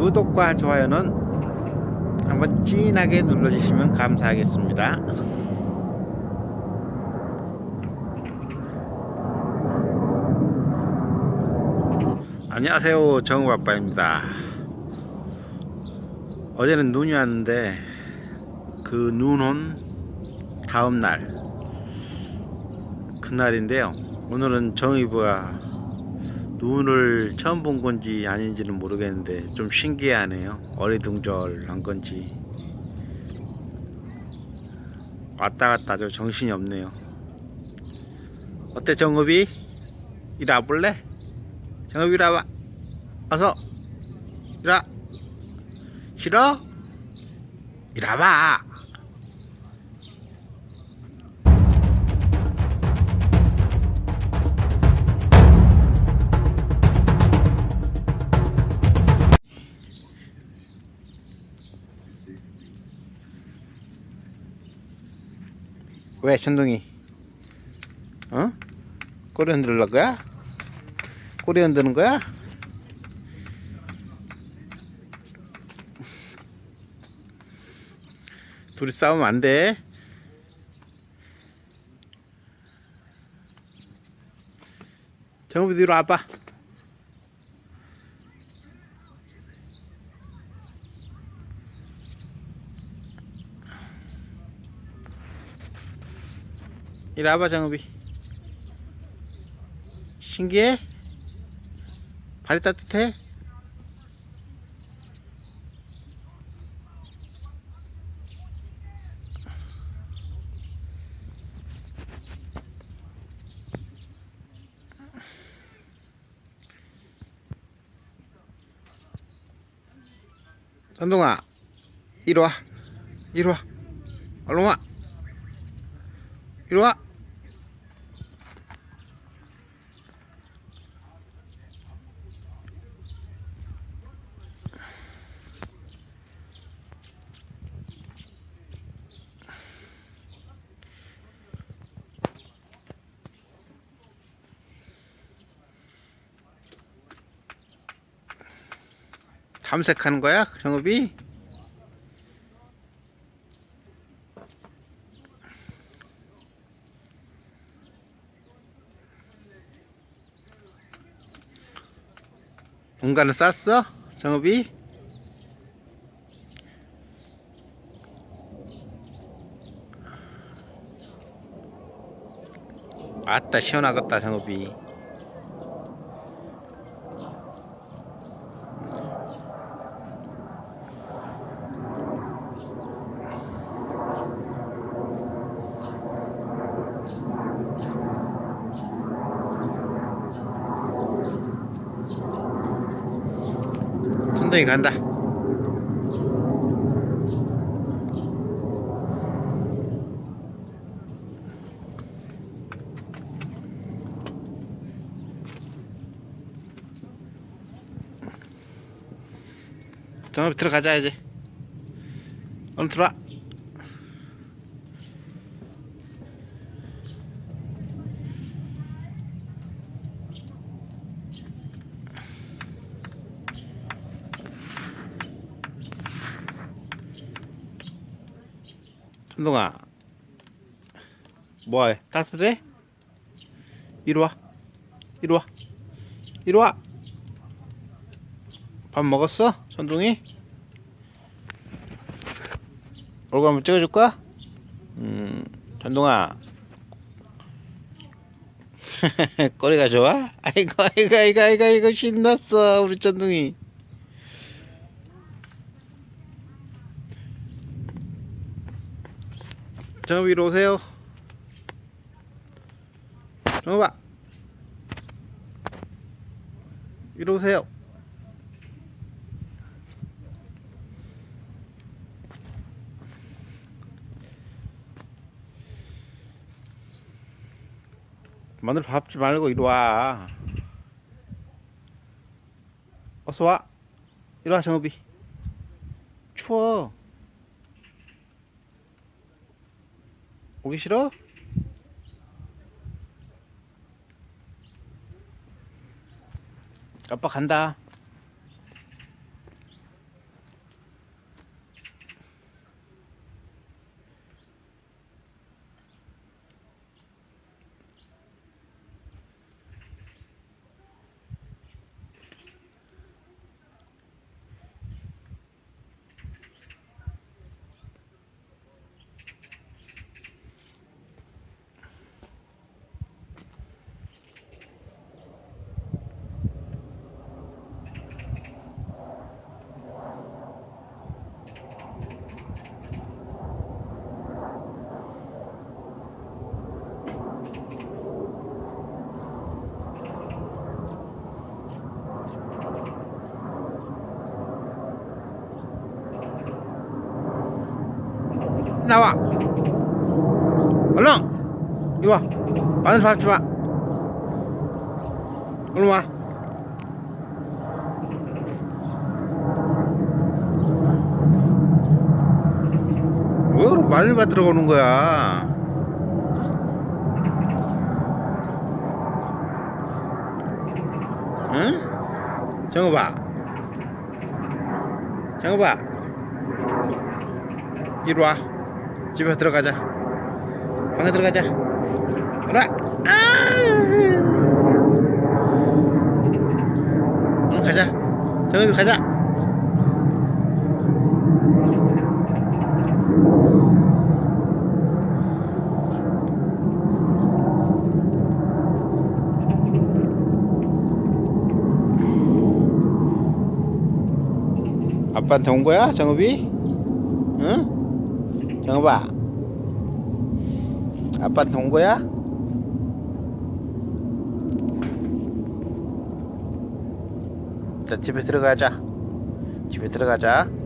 구독과 좋아요는 한번 진하게 눌러주시면 감사하겠습니다. 안녕하세요 정우아빠입니다. 어제는 눈이 왔는데 그 눈 온 다음 날 그날인데요. 오늘은 정의부가 눈을 처음 본 건지 아닌지는 모르겠는데 좀 신기하네요. 어리둥절한 건지 왔다 갔다 저 정신이 없네요. 어때 정읍이? 이리 와볼래? 정읍이 이리 와봐. 어서 이리 와. 싫어? 이리 와봐. 왜 천둥이? 어? 꼬리 흔들러 거야? 꼬리 흔드는 거야? 둘이 싸우면 안 돼. 정읍이 뒤로 와봐. 이리 와봐 정읍이 신기해? 발이 따뜻해? 전동아 이리 와. 이리 와. 얼른 와. 이리 와 탐색하는 거야 정읍이? 공간을 쌌어? 정읍이? 아따 시원하겠다 정읍이 천둥이 간다. 정읍이 들어가자 이제. 얼른 들어와 천동아 뭐해 따뜻해? 이리 와 이리 와 이리 와 밥 먹었어? 천둥이? 얼굴 한번 찍어줄까? 음 천동아 꼬리가 좋아? 아이고 아이고 아이고 아이고 아이고 신났어 우리 천둥이 저 위로 오세요. 정봐. 위로 오세요. 마늘 밟지 말고 이리 와. 어서 와. 이리 와 정읍이. 추워. 오기 싫어? 아빠 간다. 나와. 얼른. 이리 와. 마늘 밥 줘봐. 얼른 와. 왜 그렇게 마늘밭 들어가는 거야? 응? 정어봐. 정어봐. 이리 와. 집에 들어가자. 방에 들어가자. 그래. 아! 응, 가자. 정엽이 가자. 아빠한테 온 거야, 정엽이? 응? 정엽아. 아빠한테 온 거야? 자, 집에 들어가자. 집에 들어가자.